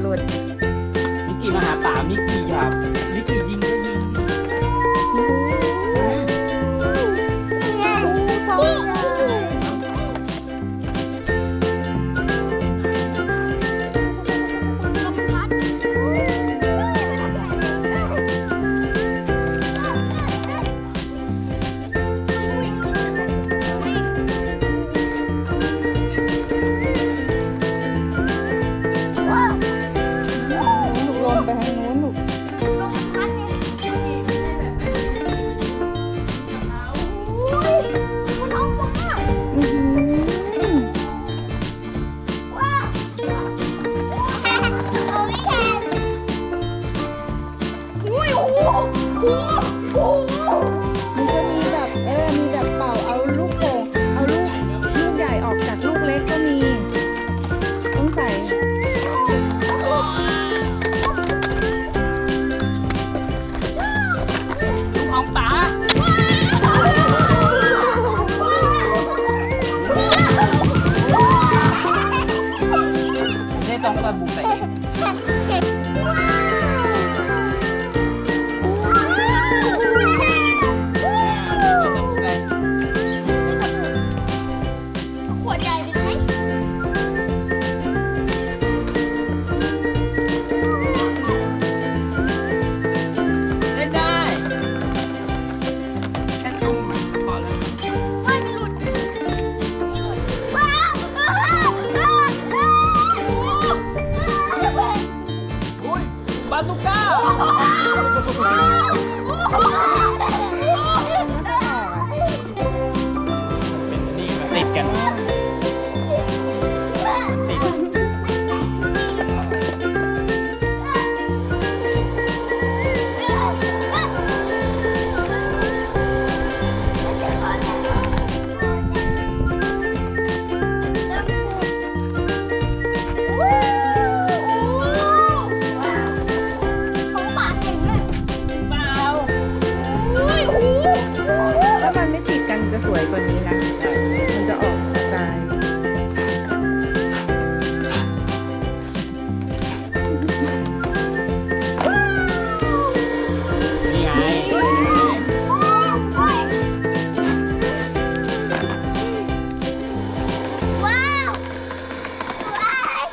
หลุด นิกกี้มาหาป่ามิกกี้ครับ นิกกี้ยิง มันจะมีแบบเออมีแบบเป่าเอาลูกโป่งเอาลูกลูกใหญ่ออกจากลูกเล็กก็มี ต้องใส่ ลูกของป๋าาซูก้าเป็นนี่ติดกัน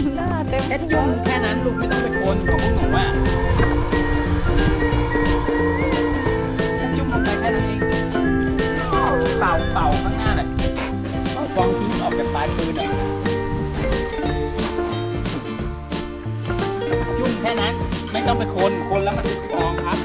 มหน้าเต็มแค่จุ่มแค่นั้นลูกไม่ต้องไปคนของพวกหนูอะแค่จุ่มลงไปแค่นั้นเองเป่าเป่าข้างหน้าเลยเอาฟองทิ้งออกจากปลายปืนอะจุ่มแค่นั้นไม่ต้องไปคนคนแล้วมันติดฟองครับ